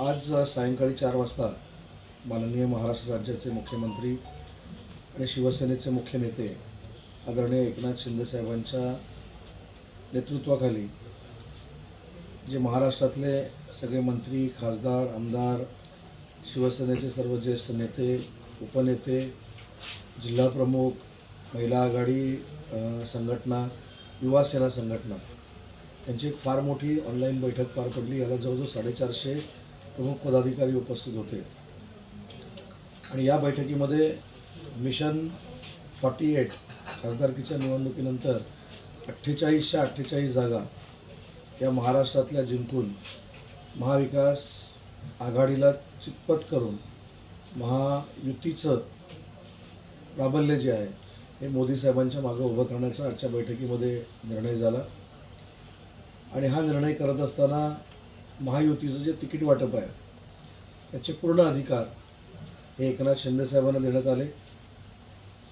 आज सायंकाळी चार वाजता माननीय महाराष्ट्र राज्याचे मुख्यमंत्री आणि शिवसेनेचे मुख्य नेते आदरणीय एकनाथ शिंदेसाहेबांच्या नेतृत्वाखाली जे महाराष्ट्रातले सगळे मंत्री खासदार आमदार शिवसेनेचे सर्व ज्येष्ठ नेते उपनेते जिल्हाप्रमुख महिला आघाडी संघटना युवा सेना संघटना यांची एक फार मोठी ऑनलाईन बैठक पार पडली. याला जवळजवळ साडेचारशे प्रमुख पदाधिकारी उपस्थित होते. आणि या बैठकीमध्ये मिशन फॉर्टी एट खासदारकीच्या निवडणुकीनंतर अठ्ठेचाळीसच्या अठ्ठेचाळीस जागा या महाराष्ट्रातल्या जिंकून महाविकास आघाडीला चितपत करून महायुतीचं प्राबल्य जे आहे हे मोदी साहेबांच्या मागं उभं करण्याचा आजच्या बैठकीमध्ये निर्णय झाला. आणि हा निर्णय करत असताना महायुतीचं जे तिकीट वाटप आहे त्याचे पूर्ण अधिकार हे एकनाथ शिंदेसाहेबांना देण्यात आले.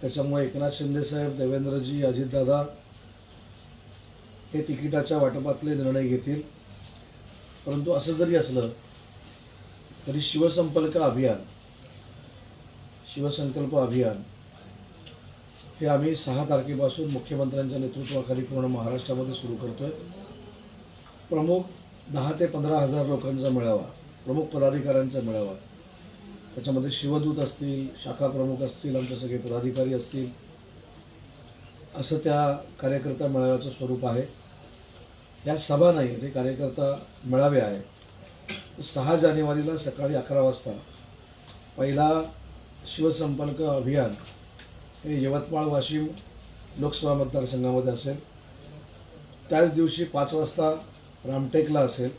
त्याच्यामुळे एकनाथ शिंदेसाहेब देवेंद्रजी अजितदादा हे तिकिटाच्या वाटपातले निर्णय घेतील. परंतु असं जरी असलं तरी शिवसंपर्क अभियान शिवसंकल्प अभियान हे आम्ही सहा तारखेपासून मुख्यमंत्र्यांच्या नेतृत्वाखाली पूर्ण महाराष्ट्रामध्ये सुरू करतो आहे प्रमुख दहा ते पंधरा हजार लोकांचा मेळावा प्रमुख पदाधिकाऱ्यांचा मेळावा. त्याच्यामध्ये शिवदूत असतील शाखा प्रमुख असतील आमचे सगळे पदाधिकारी असतील. असं त्या कार्यकर्ता मेळाव्याचं स्वरूप आहे. या सभा नाही ते कार्यकर्ता मेळावे आहे सहा जानेवारीला सकाळी अकरा वाजता पहिला शिवसंपर्क अभियान हे यवतमाळ वाशिम लोकसभा मतदारसंघामध्ये असेल. त्याच दिवशी पाच वाजता रामटेकला असेल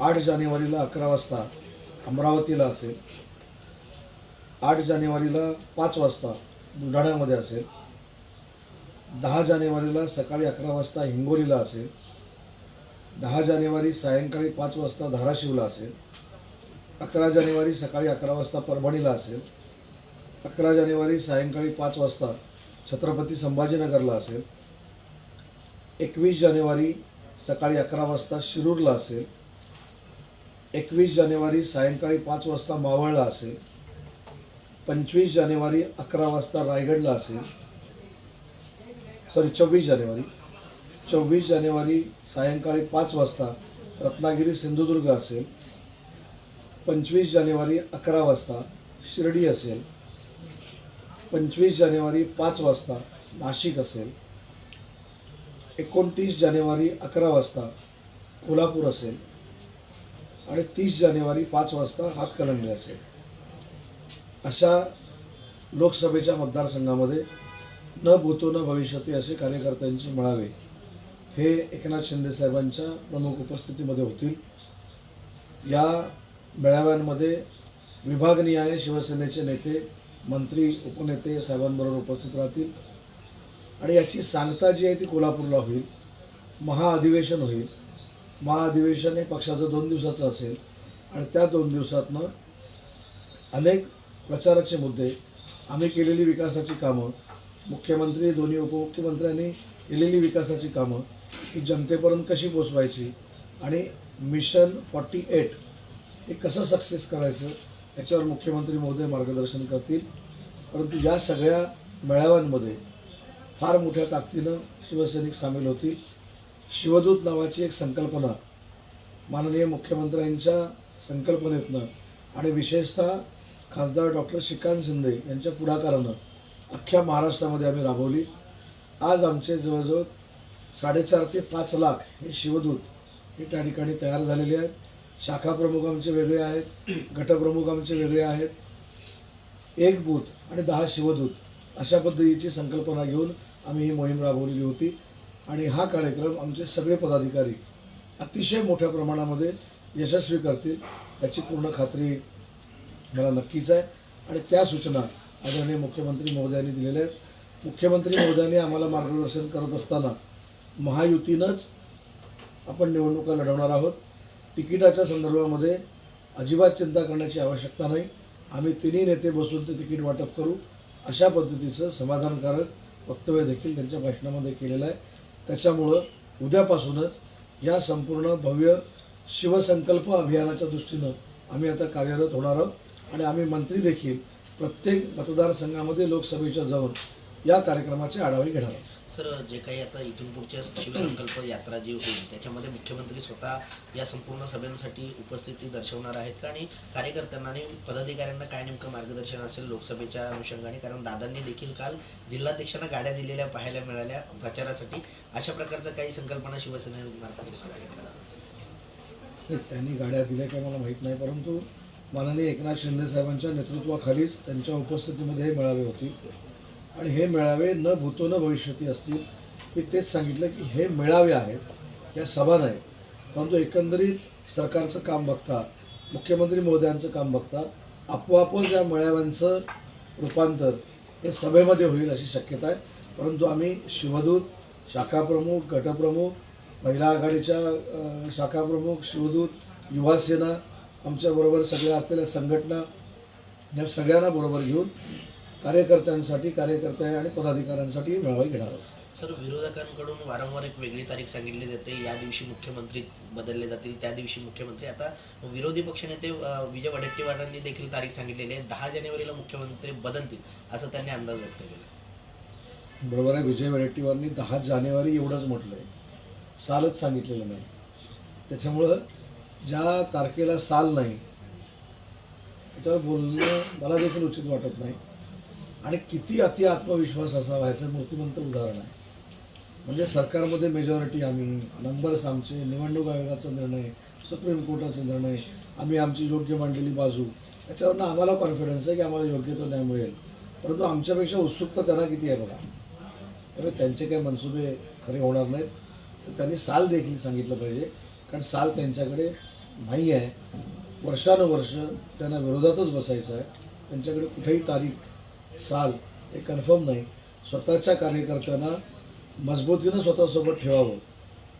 आठ जानेवारीला अकरा वाजता अमरावतीला असेल आठ जानेवारीला पाच वाजता बुलढाण्यामध्ये असेल दहा जानेवारीला सकाळी अकरा वाजता हिंगोलीला असेल दहा जानेवारी सायंकाळी पाच वाजता धाराशिवला असेल अकरा जानेवारी सकाळी अकरा वाजता परभणीला असेल अकरा जानेवारी सायंकाळी पाच वाजता छत्रपती संभाजीनगरला असेल एकवीस जानेवारी सकाळी अकरा वाजता शिरूरला असेल एकवीस जानेवारी सायंकाळी पाच वाजता मावळला असेल पंचवीस जानेवारी अकरा वाजता रायगडला असेल सॉरी चोवीस जानेवारी चोवीस जानेवारी सायंकाळी पाच वाजता रत्नागिरी सिंधुदुर्ग असेल पंचवीस जानेवारी अकरा वाजता शिर्डी असेल पंचवीस जानेवारी पाच वाजता नाशिक असेल एकोणतीस जानेवारी अकरा वाजता कोल्हापूर असेल आणि तीस जानेवारी पाच वाजता हातकणंगले असेल. अशा लोकसभेच्या मतदारसंघामध्ये न भूतो न भविष्यते असे कार्यकर्त्यांचे मेळावे हे एकनाथ शिंदे साहेबांच्या प्रमुख उपस्थितीमध्ये होतील. या मेळाव्यांमध्ये विभागनिहाय शिवसेनेचे नेते मंत्री उपनेते साहेबांबरोबर उपस्थित राहतील. आणि याची सांगता जी आहे ती कोल्हापूरला होईल महाअधिवेशन होईल. महाअधिवेशन हे पक्षाचं दोन दिवसाचं असेल आणि त्या दोन दिवसातनं अनेक प्रचाराचे मुद्दे आम्ही केलेली विकासाची कामं मुख्यमंत्री दोन्ही उपमुख्यमंत्र्यांनी केलेली विकासाची कामं ही जनतेपर्यंत कशी पोचवायची आणि मिशन फॉर्टी एट हे कसं सक्सेस करायचं याच्यावर मुख्यमंत्री महोदय मार्गदर्शन करतील. परंतु या सगळ्या मेळाव्यांमध्ये फार मोठ्या ताकदीनं शिवसैनिक सामील होती शिवदूत नावाची एक संकल्पना माननीय मुख्यमंत्र्यांच्या संकल्पनेतनं आणि विशेषतः खासदार डॉक्टर श्रीकांत शिंदे यांच्या पुढाकारानं अख्ख्या महाराष्ट्रामध्ये आम्ही राबवली. आज आमचे जवळजवळ साडेचार ते पाच लाख हे शिवदूत हे त्या ठिकाणी तयार झालेले आहेत. शाखा प्रमुख आमचे वेगळे आहेत गटप्रमुख आमचे वेगळे आहेत. एक बूथ आणि दहा शिवदूत अशा पद्धतीची संकल्पना घेऊन आम्ही ही मोहीम राबवलेली होती. आणि हा कार्यक्रम आमचे सगळे पदाधिकारी अतिशय मोठ्या प्रमाणामध्ये यशस्वी करतील याची पूर्ण खात्री मला नक्कीच आहे. आणि त्या सूचना आदरणीय मुख्यमंत्री महोदयांनी दिलेल्या आहेत. मुख्यमंत्री महोदयांनी आम्हाला मार्गदर्शन करत असताना महायुतीनंच आपण निवडणुका लढवणार आहोत. तिकिटाच्या संदर्भामध्ये अजिबात चिंता करण्याची आवश्यकता नाही. आम्ही तिन्ही नेते बसून ते तिकीट वाटप करू. अशा पद्धतीचं समाधानकारक वक्तव्य देखील त्यांच्या भाषणामध्ये केलेलं आहे. त्याच्यामुळं उद्यापासूनच या संपूर्ण भव्य शिवसंकल्प अभियानाच्या दृष्टीनं आम्ही आता कार्यरत होणार आहोत. आणि आम्ही मंत्री देखील प्रत्येक मतदारसंघामध्ये लोकसभेच्या जाऊन या कार्यक्रमाचे आढावे घेणार आहोत. सर जे काही आता इथून पुढच्या शिवसंकल्प यात्रा जी होईल त्याच्यामध्ये मुख्यमंत्री स्वतः या संपूर्ण सभेसाठी उपस्थिती दर्शवणार आहेत का? आणि कार्यकर्त्यांना आणि पदाधिकाऱ्यांना काय नेमकं मार्गदर्शन असेल लोकसभेच्या अनुषंगाने? कारण दादांनी देखील काल जिल्हाध्यक्षांना गाड्या दिलेल्या पाहायला मिळाल्या प्रचारासाठी. अशा प्रकारचं काही संकल्पना शिवसेनेमार्फत होणार आहे का? त्यांनी गाड्या दिल्या काय मला माहीत नाही परंतु माननीय एकनाथ शिंदे साहेबांच्या नेतृत्वाखालीच त्यांच्या उपस्थितीमध्ये हे मेळावे होती आणि हे मेळावे न भूतो न भविष्यती असतील मी तेच सांगितलं की हे मेळावे आहेत या सभा नाही परंतु एकंदरीत सरकारचं काम बघता मुख्यमंत्री महोदयांचं काम बघता आपोआपच या मेळाव्यांचं रूपांतर हे सभेमध्ये होईल अशी शक्यता आहे. परंतु आम्ही शिवदूत शाखाप्रमुख गटप्रमुख महिला आघाडीच्या शाखाप्रमुख शिवदूत युवासेना आमच्याबरोबर सगळ्या असलेल्या संघटना या सगळ्यांना बरोबर घेऊन कार्यकर्त्यांसाठी कार्यकर्ते आणि पदाधिकाऱ्यांसाठी मेळावे घेणार आहोत. सर विरोधकांकडून वारंवार एक वेगळी तारीख सांगितली जाते. या दिवशी मुख्यमंत्री बदलले जातील त्या दिवशी मुख्यमंत्री आता विरोधी पक्षनेते विजय वडेट्टीवारांनी देखील तारीख सांगितलेली आहे. दहा जानेवारीला मुख्यमंत्री बदलतील असं त्यांनी अंदाज व्यक्त केला. बरोबर आहे विजय वडेट्टीवारनी दहा जानेवारी एवढंच म्हटलं आहे सालच सांगितलेलं नाही. त्याच्यामुळं ज्या तारखेला साल नाही त्याच्यावर बोलणं मला देखील उचित वाटत नाही. आणि किती अति आत्मविश्वास असावा ह्याचं मूर्तिमंत उदाहरण आहे. म्हणजे सरकारमध्ये मेजॉरिटी आम्ही नंबर्स आमचे निवडणूक आयोगाचा निर्णय सुप्रीम कोर्टाचा निर्णय आम्ही आमची योग्य मांडलेली बाजू याच्यावरनं आम्हाला कॉन्फिडन्स आहे की आम्हाला योग्य तो न्याय मिळेल. परंतु आमच्यापेक्षा उत्सुकता त्यांना किती आहे बघा. त्यामुळे त्यांचे काही मनसुबे खरे होणार नाहीत. तर त्यांनी साल देखील सांगितलं पाहिजे कारण साल त्यांच्याकडे नाही आहे. वर्षानुवर्ष त्यांना विरोधातच बसायचं आहे. त्यांच्याकडे कुठेही तारीख साल हे कन्फर्म नाही. स्वतःच्या कार्यकर्त्यांना मजबूतीनं स्वतःसोबत ठेवावं.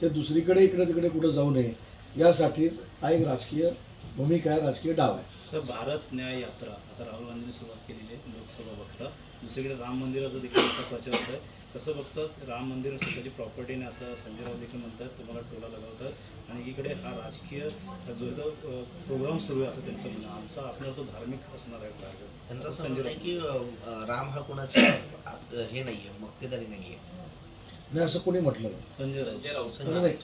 ते दुसरीकडे इकडे तिकडे कुठं जाऊ नये. यासाठीच हा एक राजकीय भूमिका आहे राजकीय डाव आहे. सर भारत न्याय यात्रा. आता राहुल गांधींनी सुरुवात केलेली आहे लोकसभा बघता दुसरीकडे राम मंदिराचा देखील प्रचार होत आहे कसं बघतात? राम मंदिर स्वतःची प्रॉपर्टीने असं संजय राऊत देखील म्हणतात. तुम्हाला टोला लगावतात. आणि एकीकडे हा राजकीय जो आहे तो प्रोग्राम सुरू आहे असं त्यांचं म्हणणं आहे. आमचा असणार तो धार्मिक असणार आहे कार्यक्रम त्यांचं संजय आहे की अ, राम हा कुणाचा हे नाहीये मक्तेदारी नाहीये. नाही असं कोणी म्हटलं संजय राऊत. नाही नाही.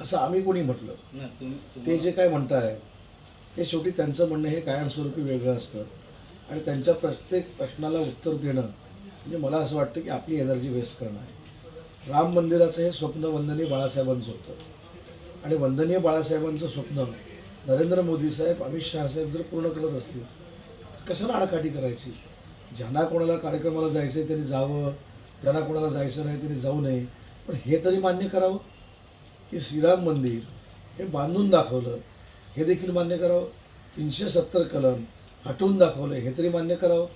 असं आम्ही कोणी म्हटलं नाही. तुम्ही ते तुम्हाला- जे काय म्हणताय ते शेवटी त्यांचं म्हणणं हे कायमस्वरूपी वेगळं असतं. आणि त्यांच्या प्रत्येक प्रश्नाला उत्तर देणं म्हणजे मला असं वाटतं की आपली एनर्जी वेस्ट करणं आहे राम मंदिराचं हे स्वप्न वंदनीय बाळासाहेबांचं होतं. आणि वंदनीय बाळासाहेबांचं स्वप्न नरेंद्र मोदी साहेब अमित शहासाहेब जर पूर्ण करत असतील तर कशाला आडकाठी करायची? ज्यांना कोणाला कार्यक्रमाला जायचं आहे त्यांनी जावं ज्यांना कोणाला जायचं नाही त्यांनी जाऊ नये. पण हे तरी मान्य करावं? की श्रीराम मंदिर हे बांधून दाखवलं हे देखील मान्य करावं? तीनशे सत्तर कलम हटवून दाखवलं हे तरी मान्य करावं?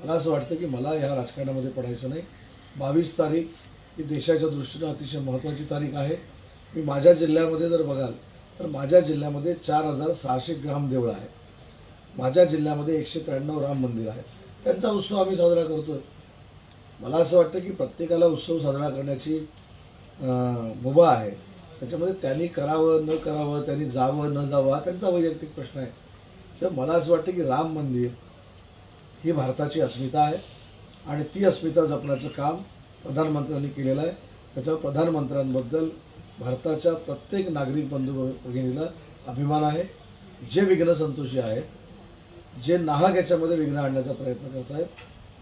मला असं वाटतं की मला ह्या राजकारणामध्ये पडायचं नाही. बावीस तारीख ही देशाच्या दृष्टीनं अतिशय महत्त्वाची तारीख आहे. मी माझ्या जिल्ह्यामध्ये जर बघाल तर माझ्या जिल्ह्यामध्ये चार हजार सहाशे ग्रामदेवळं आहेत. माझ्या जिल्ह्यामध्ये एकशे त्र्याण्णव राम मंदिर आहेत. त्यांचा उत्सव आम्ही साजरा करतो आहे मला असं वाटतं की प्रत्येकाला उत्सव साजरा करण्याची मुभा आहे. त्याच्यामध्ये त्यांनी करावं न करावं त्यांनी जावं न जावं हा त्यांचा वैयक्तिक प्रश्न आहे. तर मला असं वाटतं की राम मंदिर ही भारताची अस्मिता आहे आणि ती अस्मिता जपण्याचं काम प्रधानमंत्र्यांनी केलेलं आहे. त्याच्यावर प्रधानमंत्र्यांबद्दल भारताच्या प्रत्येक नागरिक बंधू भगिनीला अभिमान आहे. जे विघ्नसंतोषी आहेत जे नाहक याच्यामध्ये विघ्न आणण्याचा प्रयत्न करत आहेत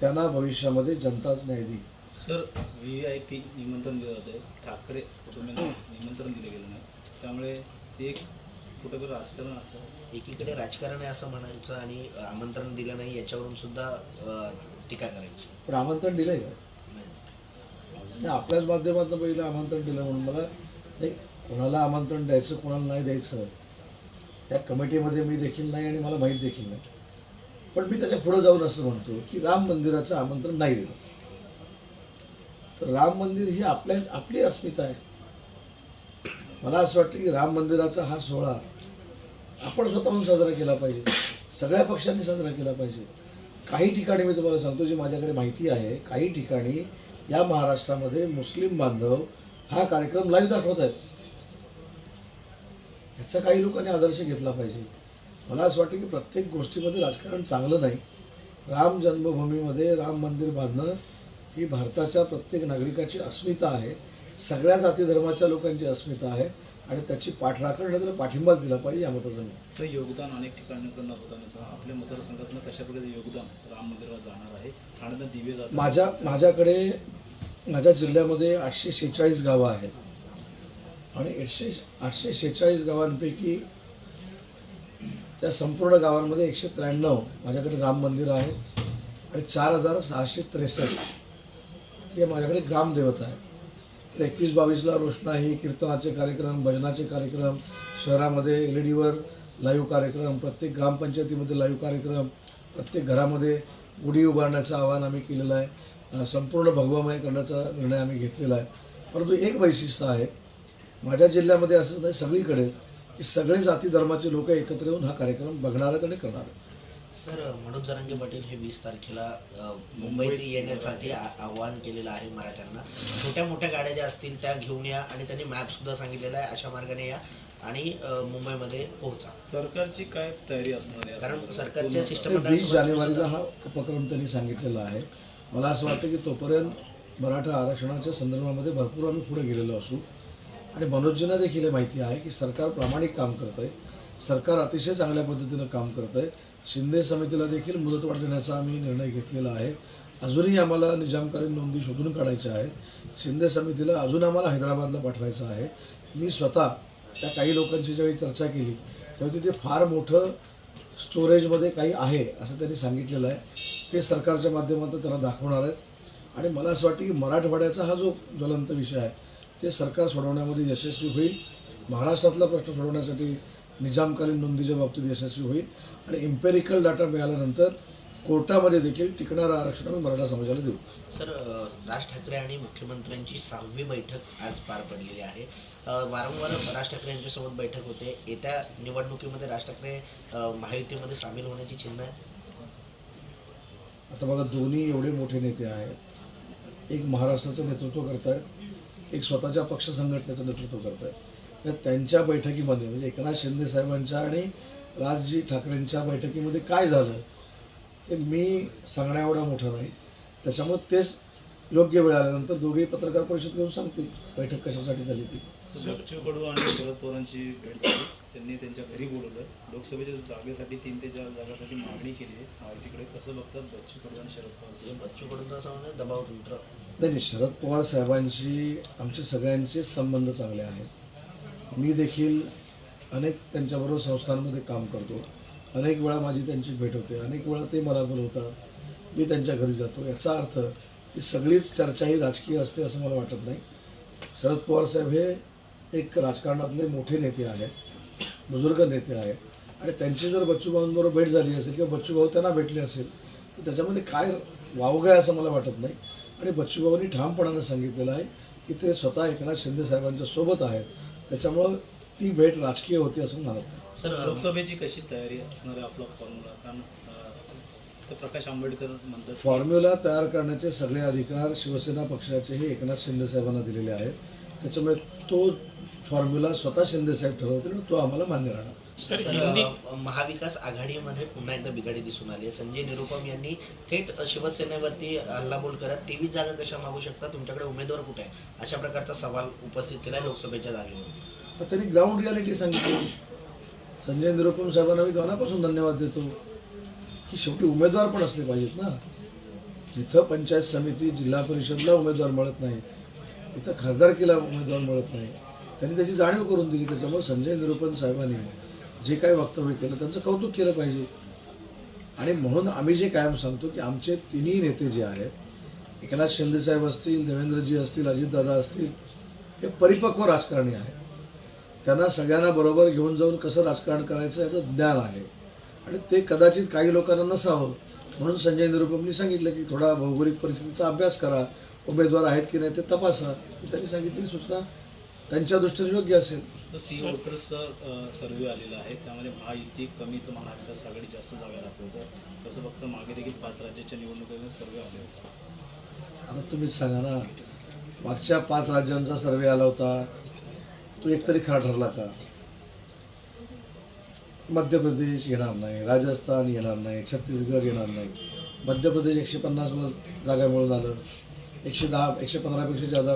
त्यांना भविष्यामध्ये जनताच न्याय देईल. सर व्ही आय पी निमंत्रण दिलं होतं. ठाकरे कुटुंबियांना निमंत्रण दिलं गेलं नाही. त्यामुळे ते एक कुठं राजकारण असं. एकीकडे राजकारण आहे असं म्हणायचं आणि आमंत्रण दिलं नाही याच्यावरून सुद्धा टीका करायची. पण आमंत्रण दिलंय का? नाही आपल्याच माध्यमातून पहिलं आमंत्रण दिलं म्हणून मला नाही कोणाला आमंत्रण द्यायचं कोणाला नाही द्यायचं त्या कमिटीमध्ये मी देखील नाही आणि मला माहीत देखील नाही. पण मी त्याच्या पुढं जाऊन असं म्हणतो की राम मंदिराचं आमंत्रण नाही दिलं. तर राम मंदिर ही आपल्या आपली अस्मिता आहे. मला असं वाटतं की राम मंदिराचा हा सोहळा आपण स्वतःहून साजरा केला पाहिजे. सगळ्या पक्षांनी साजरा केला पाहिजे. काही ठिकाणी मी तुम्हाला सांगतो जी माझ्याकडे माहिती आहे काही ठिकाणी या महाराष्ट्रामध्ये मुस्लिम बांधव हा कार्यक्रम लाईव्ह दाखवत आहेत. ह्याचा काही लोकांनी आदर्श घेतला पाहिजे. मला असं वाटतं की प्रत्येक गोष्टीमध्ये राजकारण चांगलं नाही. राम जन्मभूमीमध्ये राम मंदिर बांधणं ही भारताच्या प्रत्येक नागरिकाची अस्मिता आहे. सगळ्या जाती धर्माच्या लोकांची अस्मिता आहे. आणि त्याची पाठराखण तर पाठिंबाच दिला पाहिजे या मताचं असं योगदान अनेक ठिकाणाकडनं होताना सर आपल्या मतदारसंघातनं कशा प्रकारे योगदान राम मंदिराला जाणार आहे? ठाण्यात दिवे जातात. माझ्या माझ्याकडे माझ्या जिल्ह्यामध्ये आठशे शेहेचाळीस गावं आहेत. आणि एकशे आठशे शेहेचाळीस गावांपैकी त्या संपूर्ण गावांमध्ये एकशे त्र्याण्णव माझ्याकडे राम मंदिर आहे आणि चार हजार सहाशे त्रेसष्ट हे माझ्याकडे ग्रामदेवता आहे तर एकवीस बावीसला रोषणाई कीर्तनाचे कार्यक्रम भजनाचे कार्यक्रम शहरामध्ये एल ई डीवर लाईव्ह कार्यक्रम प्रत्येक ग्रामपंचायतीमध्ये लाईव्ह कार्यक्रम प्रत्येक घरामध्ये गुढी उभारण्याचं आवाहन आम्ही केलेलं आहे. संपूर्ण भगवामय करण्याचा निर्णय आम्ही घेतलेला आहे. परंतु एक वैशिष्ट्य आहे माझ्या जिल्ह्यामध्ये असं नाही सगळीकडेच की सगळे जाती धर्माचे लोक एकत्र येऊन हा कार्यक्रम बघणार आहेत आणि करणार आहेत. सर मनोज जरांगे पाटील हे वीस तारखेला मुंबईत येण्यासाठी आ- आवाहन केलेलं आहे मराठ्यांना. छोट्या मोठ्या गाड्या ज्या असतील त्या घेऊन या आणि त्यांनी मॅप सुद्धा सांगितलेला आहे अशा मार्गाने या आणि मुंबईमध्ये पोहोचा. सरकारची काय तयारी असणार आहे कारण सरकारच्या ते वीस जानेवारीला हा उपक्रम त्यांनी सांगितलेला आहे. मला असं वाटतं की तोपर्यंत मराठा आरक्षणाच्या संदर्भामध्ये भरपूर आम्ही पुढे गेलेलो असू. आणि मनोजींना देखील हे माहिती आहे की सरकार प्रामाणिक काम करत आहे सरकार अतिशय चांगल्या पद्धतीनं काम करत आहे शिंदे समितीला देखील मुदतवाढ देण्याचा आम्ही निर्णय घेतलेला आहे. अजूनही आम्हाला निजामकालीन नोंदी शोधून काढायच्या आहेत. शिंदे समितीला अजून आम्हाला हैदराबादला पाठवायचं आहे. मी स्वतः त्या काही लोकांची ज्यावेळी चर्चा केली तेव्हा तिथे फार मोठं स्टोरेजमध्ये काही आहे असं त्यांनी सांगितलेलं आहे. ते सरकारच्या माध्यमातून त्यांना दाखवणार आहेत. आणि मला असं वाटतं की मराठवाड्याचा हा जो ज्वलंत विषय आहे ते सरकार सोडवण्यामध्ये यशस्वी होईल. महाराष्ट्रातला प्रश्न सोडवण्यासाठी निजामकालीन नोंदीच्या बाबतीत यशस्वी होईल. आणि इम्पेरिकल डाटा मिळाल्यानंतर कोर्टामध्ये देखील टिकणारं आरक्षण आम्ही मराठा समाजाला देऊ. सर राज ठाकरे आणि मुख्यमंत्र्यांची सहावी बैठक आज पार पडलेली आहे. वारंवार राज ठाकरे यांच्यासोबत बैठक होते. येत्या निवडणुकीमध्ये राज ठाकरे महायुतीमध्ये सामील होण्याची चिन्ह आहे आता बघा दोन्ही एवढे मोठे नेते आहेत. एक महाराष्ट्राचं नेतृत्व करतायत एक स्वतःच्या पक्ष संघटनेचं नेतृत्व करतायत. तर त्यांच्या बैठकीमध्ये म्हणजे एकनाथ शिंदे साहेबांच्या आणि राजजी ठाकरेंच्या बैठकीमध्ये काय झालं हे मी सांगण्या एवढा मोठा नाही. त्याच्यामुळे तेच योग्य वेळ आल्यानंतर दोघेही पत्रकार परिषद घेऊन सांगतील बैठक कशासाठी झाली ती. बच्चू कडू आणि शरद पवारांची भेट झाली. त्यांनी त्यांच्या घरी बोलवलं. लोकसभेच्या जागेसाठी तीन ते चार जागासाठी मागणी केली आहे. महायुतीकडे कसं बघतात बच्चू कडू आणि शरद पवार? बच्चू कडून असं म्हणजे दबाव तंत्र नाही नाही शरद पवार साहेबांशी आमचे सगळ्यांचे संबंध चांगले आहेत. मी देखील अनेक त्यांच्याबरोबर संस्थांमध्ये काम करतो. अनेक वेळा माझी त्यांची भेट होते. अनेक वेळा ते मला बोलवतात. मी त्यांच्या घरी जातो. याचा अर्थ ही सगळीच चर्चा ही राजकीय असते असं मला वाटत नाही. शरद पवार साहेब हे एक राजकारणातले मोठे नेते आहेत बुजुर्ग नेते आहेत. आणि त्यांची जर बच्चूभाऊंबरोबर भेट झाली असेल किंवा बच्चूभाऊ त्यांना भेटले असेल तर त्याच्यामध्ये काय वावग आहे असं मला वाटत नाही. आणि बच्चूभाऊंनी ठामपणानं सांगितलेलं आहे की ते स्वतः एकनाथ शिंदे साहेबांच्या सोबत आहेत. त्याच्यामुळं ती भेट राजकीय होती असं म्हणत सर लोकसभेची कशी तयारी असणार आहे आपला फॉर्म्युला कारण तर प्रकाश आंबेडकर म्हणतात फॉर्म्युला तयार करण्याचे सगळे अधिकार शिवसेना पक्षाचे हे एकनाथ शिंदे साहेबांना दिलेले आहेत. त्याच्यामुळे तो फॉर्म्युला स्वतः शिंदे साहेब ठरवतील तो आम्हाला मान्य राहणार. महाविकास आघाडीमध्ये पुन्हा एकदा बिघाडी दिसून आली आहे. संजय निरुपम यांनी थेट शिवसेनेवरती हल्लाबोल करत तेवीस जागा कशा मागू शकता तुमच्याकडे उमेदवार कुठे आहे? अशा प्रकारचा सवाल उपस्थित केला लोकसभेच्या जागेवर तर त्यांनी ग्राउंड रियालिटी सांगितली. संजय निरुपम साहेबांना मी मनापासून धन्यवाद देतो. की शेवटी उमेदवार पण असले पाहिजेत ना. जिथं पंचायत समिती जिल्हा परिषदला उमेदवार मिळत नाही तिथं खासदारकीला उमेदवार मिळत नाही. त्यांनी त्याची जाणीव करून दिली त्याच्यामुळे संजय निरुपण साहेबांनी जे काही वक्तव्य केलं त्यांचं कौतुक केलं पाहिजे. आणि म्हणून आम्ही जे कायम सांगतो की आमचे तिन्ही नेते जे आहेत एकनाथ शिंदेसाहेब असतील देवेंद्रजी असतील अजितदादा असतील हे परिपक्व राजकारणी आहेत. त्यांना सगळ्यांना बरोबर घेऊन जाऊन कसं राजकारण करायचं याचं ज्ञान आहे. आणि ते कदाचित काही लोकांना नसावं म्हणून संजय निरुपमनी सांगितलं की थोडा भौगोलिक परिस्थितीचा अभ्यास करा उमेदवार आहेत की नाही ते तपासा. त्यांनी सांगितलेली सूचना त्यांच्या दृष्टीने योग्य असेल. सी. वोटर्सचा सर्वे आलेला आहे. त्यामध्ये महायुती कमी तर महाविकास आघाडी जास्त जागा दाखवतं तसं फक्त मागे देखील पाच राज्याच्या निवडणुकीमध्ये सर्वे आले होते. आता तुम्हीच सांगा ना मागच्या पाच राज्यांचा सर्वे आला होता. तो एकतरी खरा ठरला का? मध्य प्रदेश येणार नाही राजस्थान येणार नाही छत्तीसगड येणार नाही. मध्य प्रदेश एकशे पन्नास वर जागा मिळून आलं. एकशे दहा एकशे पंधरापेक्षा जादा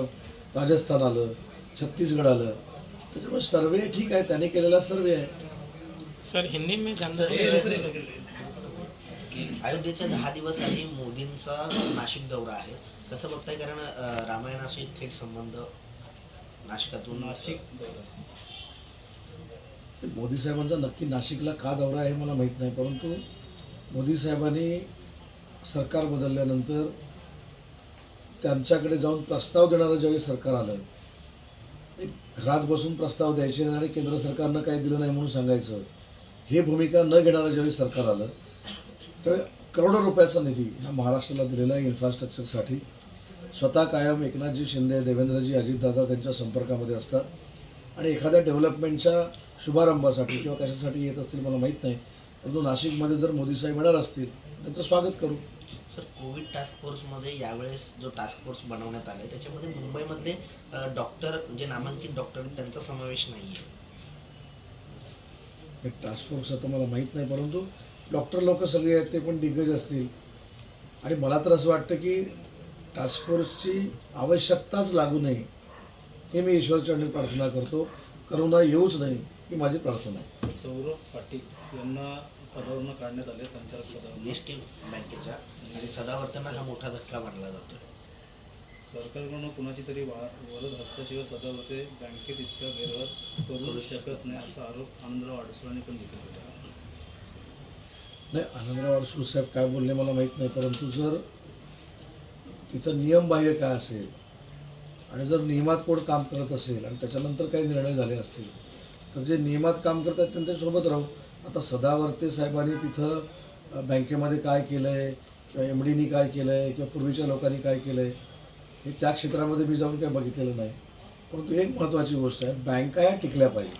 राजस्थान आलं छत्तीसगड आलं. त्याच्यामुळे सर्वे ठीक आहे त्याने केलेला सर्वे आहे. सर हिंदी में जानना अयोध्येचे दहा दिवस आधी मोदींचा नाशिक दौरा आहे. कसं बघताय? कारण रामायणाशी थेट संबंध नाशिकातून नाशिक दौरा. मोदी साहेबांचा नक्की नाशिकला का दौरा आहे मला माहीत नाही परंतु मोदी साहेबांनी सरकार बदलल्यानंतर त्यांच्याकडे जाऊन प्रस्ताव देणारं ज्यावेळी सरकार आलं एक घरात बसून प्रस्ताव द्यायचे आणि केंद्र सरकारनं काही दिलं नाही म्हणून सांगायचं हे भूमिका न घेणारं ज्यावेळी सरकार आलं तर करोडो रुपयाचा निधी हा महाराष्ट्राला दिलेला आहे इन्फ्रास्ट्रक्चरसाठी स्वतः कायम एकनाथजी शिंदे देवेंद्रजी अजितदादा त्यांच्या संपर्कामध्ये असतात. आणि एखाद्या डेव्हलपमेंटच्या शुभारंभासाठी किंवा कशासाठी येत असतील मला माहीत नाही. परंतु नाशिकमध्ये जर मोदी साहेब येणार असतील त्यांचं स्वागत करू. सर कोविड टास्क फोर्समध्ये यावेळेस जो टास्क फोर्स बनवण्यात आलाय त्याच्यामध्ये मुंबईमधले डॉक्टर जे नामांकित डॉक्टर आहेत त्यांचा समावेश नाहीये. हे टास्क फोर्स आता मला माहीत नाही परंतु डॉक्टर लोक सगळे आहेत ते पण दिग्गज असतील. आणि मला तर असं वाटतं की टास्क फोर्सची आवश्यकताच लागू नये. हे मी ईश्वरचरणी प्रार्थना करतो. करोना येऊच नाही ही माझी प्रार्थना आहे. सौरभ पाटील यांना पदावरून काढण्यात आले संचालक पदावरून. एस टी बँकेच्या आणि सदावर्तना हा मोठा धक्का मानला जातोय सरकारकडून कुणाची तरी वा वरद हस्ताशिवाय सदावर्ते बँकेत इतका गैरव्यवहार करू शकत नाही असा आरोप आनंदराव अडसुळांनी पण देखील केला. नाही आनंदराव अडसूळ साहेब काय बोलले मला माहीत नाही परंतु जर तिथं नियमबाह्य काय असेल आणि जर नियमात कोण काम करत असेल आणि त्याच्यानंतर काही निर्णय झाले असतील तर जे नियमात काम करतात त्यांच्यासोबत राहू. आता सदावर्ते साहेबांनी तिथं बँकेमध्ये काय केलं आहे किंवा एम डीनी काय केलं आहे किंवा पूर्वीच्या लोकांनी काय केलं आहे हे त्या क्षेत्रामध्ये मी जाऊन काही बघितलेलं नाही. परंतु एक महत्त्वाची गोष्ट आहे बँका ह्या टिकल्या पाहिजे.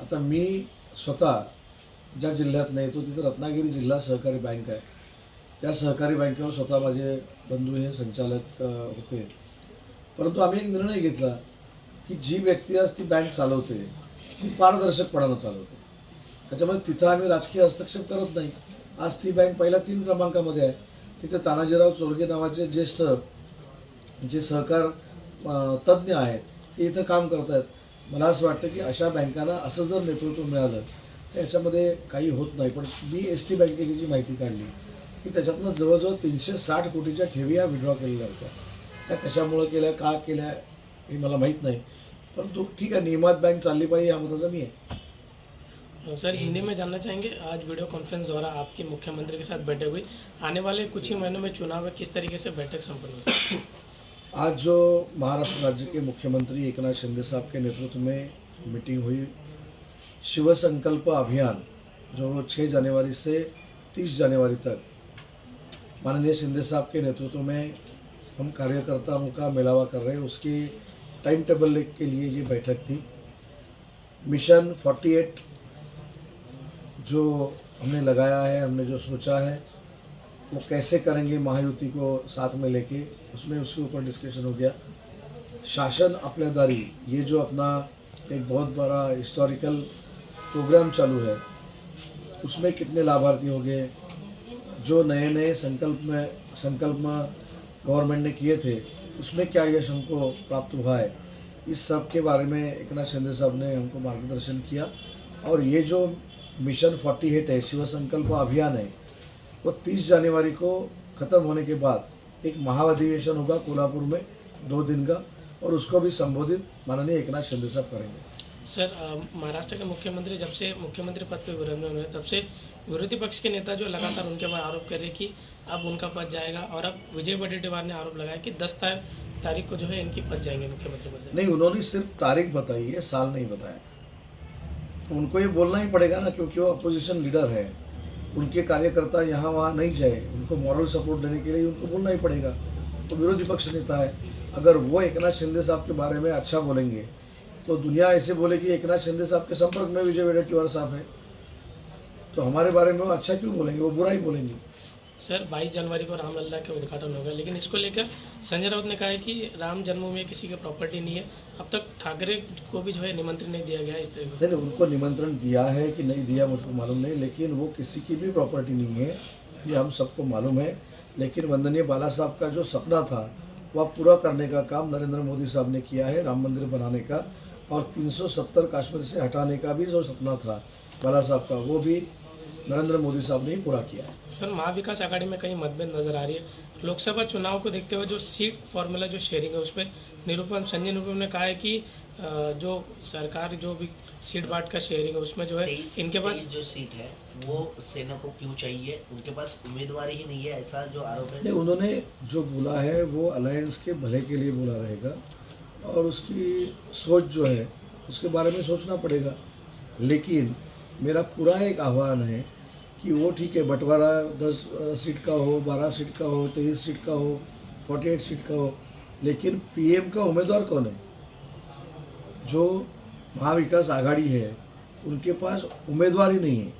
आता मी स्वतः ज्या जिल्ह्यात नाही तो तिथं रत्नागिरी जिल्हा सहकारी बँक आहे. त्या सहकारी बँकेवर स्वतः माझे बंधू हे संचालक होते. परंतु आम्ही एक निर्णय घेतला की जी व्यक्ती आज ती बँक चालवते ती पारदर्शकपणानं चालवते. त्याच्यामध्ये तिथं आम्ही राजकीय हस्तक्षेप करत नाही. आज ती बँक पहिल्या तीन क्रमांकामध्ये आहे. तिथे तानाजीराव चोरगे नावाचे ज्येष्ठ जे सहकार तज्ज्ञ आहेत ते इथं काम करत आहेत. मला असं वाटतं की अशा बँकांना असं जर नेतृत्व मिळालं तर याच्यामध्ये काही होत नाही. पण मी एस टी बँकेची जी माहिती काढली की त्याच्यातनं जवळजवळ तीनशे साठ कोटीच्या ठेवी या विड्रॉ केलेल्या होत्या. त्या कशामुळं केल्या का केल्या हे मला माहीत नाही. परंतु ठीक है नियमात बैंक चालली पाहिजे या मताचा मी है सर हिंदी में जानना चाहेंगे आज वीडियो कॉन्फ्रेंस द्वारा आपके मुख्यमंत्री के साथ बैठक हुई। आने वाले कुछ ही महीनों में चुनाव है किस तरीके से बैठक संपन्न हुई आज जो महाराष्ट्र राज्य के मुख्यमंत्री एकनाथ शिंदे साहब के नेतृत्व में मीटिंग हुई शिव संकल्प अभियान जो 6 जनवरी से 30 जनवरी तक माननीय शिंदे साहब के नेतृत्व में हम कार्यकर्ताओं का मिलावा कर रहे हैं। उसकी टाइम टेबल के लिए ये बैठक थी। मिशन 48 जो हमने लगाया है, हमने जो सोचा है, वो कैसे करेंगे महायुति को साथ में लेके, उसमें उसके ऊपर डिस्कशन हो गया। शासन अपनेदारी ये जो अपना एक बहुत बड़ा हिस्टोरिकल प्रोग्राम चालू है, उसमें कितने लाभार्थी होंगे? जो नए नए संकल्प में संकल्प में गवर्नमेंट ने किए थे, उसमें क्या यश हमको प्राप्त हुआ है? इस सब के बारे में एक नाथ शिंदे साहब ने हमको मार्गदर्शन किया। और ये जो मिशन 48 है, शिव संकल्प अभियान है, वो 30 जनवरी को ख़त्म होने के बाद एक महाअधिवेशन होगा कोल्हापुर में, दो दिन का, और उसको भी संबोधित माननीय एक नाथ शिंदे साहब करेंगे। सर महाराष्ट्र के मुख्यमंत्री जब से मुख्यमंत्री पद पे विराजमान हुए, तब से विरोधी पक्ष के नेता जो लगातार उनके ऊपर आरोप कर रहे कि अब उनका पद जाएगा और अब विजय वडेट्टीवार ने आरोप लगाया कि दस तारीख को जो है इनकी पद जाएँगे, मुख्यमंत्री पद नहीं, उन्होंने सिर्फ़ तारीख बताई है, साल नहीं बताया। तो उनको ये बोलना ही पड़ेगा ना, क्योंकि वो अपोजिशन लीडर है। उनके कार्यकर्ता यहाँ वहाँ नहीं जाए, उनको मॉरल सपोर्ट देने के लिए उनको बोलना ही पड़ेगा। तो विरोधी पक्ष नेता है। अगर वो एकनाथ शिंदे साहब के बारे में अच्छा बोलेंगे तो दुनिया ऐसे बोले कि एकनाथ शिंदे साहब के संपर्क में विजय वडेट्टीवार साहब है। तो हमारे बारे में वो अच्छा क्यों बोलेंगे? वो बुरा ही बोलेंगे। सर 22 जनवरी को रामलला के उद्घाटन होगा लेकिन इसको लेकर संजय राउत ने कहा है कि राम जन्मभूमि किसी की प्रॉपर्टी नहीं है। अब तक ठाकरे को भी जो है निमंत्रण नहीं दिया गया इस तरह नहीं उनको निमंत्रण दिया है कि नहीं दिया मुझको मालूम नहीं, लेकिन वो किसी की भी प्रॉपर्टी नहीं है, ये हम सबको मालूम है। लेकिन वंदनीय बाला साहब का जो सपना था वह पूरा करने का काम नरेंद्र मोदी साहब ने किया है, राम मंदिर बनाने का, और 370 कश्मीर से हटाने का भी जो सपना था बाला साहब का, वो भी नरेंद्र मोदी साहब ने ही पूरा किया है। सर महाविकास आघाड़ी में कहीं मतभेद नज़र आ रही है? लोकसभा चुनाव को देखते हुए जो सीट फॉर्मूला जो शेयरिंग है उस पर निरूपम संजय निरूपम ने कहा है कि जो सरकार जो भी सीट बांट का शेयरिंग है उसमें जो है इनके पास जो सीट है वो सेना को क्यों चाहिए? उनके पास उम्मीदवार ही नहीं है ऐसा जो आरोप है। नहीं उन्होंने जो बोला है वो अलायंस के भले के लिए बोला रहेगा और उसकी सोच जो है उसके बारे में सोचना पड़ेगा। लेकिन मेरा पूरा एक आह्वान है कि वो ठीक है, बंटवारा दस सीट का हो, बारह सीट का हो, तेईस सीट का हो फोर्टी एट सीट का हो, लेकिन पीएम का उम्मीदवार कौन है? जो महाविकास आघाड़ी है, उनके पास उम्मीदवार ही नहीं है।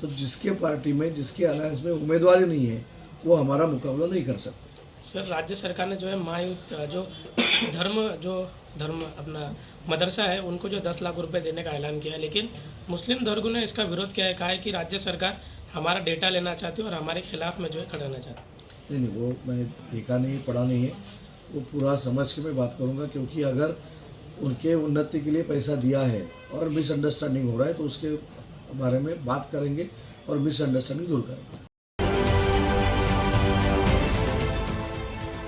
तो जिसके पार्टी में, जिसके अलायंस में उम्मीदवार ही नहीं है, वो हमारा मुकाबला नहीं कर सकते। सर, राज्य सरकार ने जो है महायुक्त जो धर्म जो धर्म अपना मदरसा है, उनको जो दस लाख रुपए देने का ऐलान किया है। लेकिन मुस्लिम धर्म ने इसका विरोध किया है, कहा है कि राज्य सरकार हमारा डेटा लेना चाहती है और हमारे खिलाफ में जो है खड़ाना चाहती है। नहीं नहीं, वो मैंने देखा नहीं, पढ़ा नहीं है। वो पूरा समझ के मैं बात करूँगा, क्योंकि अगर उनके उन्नति के लिए पैसा दिया है और मिसअंडरस्टैंडिंग हो रहा है तो उसके बारे में बात करेंगे और मिसअंडरस्टैंडिंग दूर करेंगे।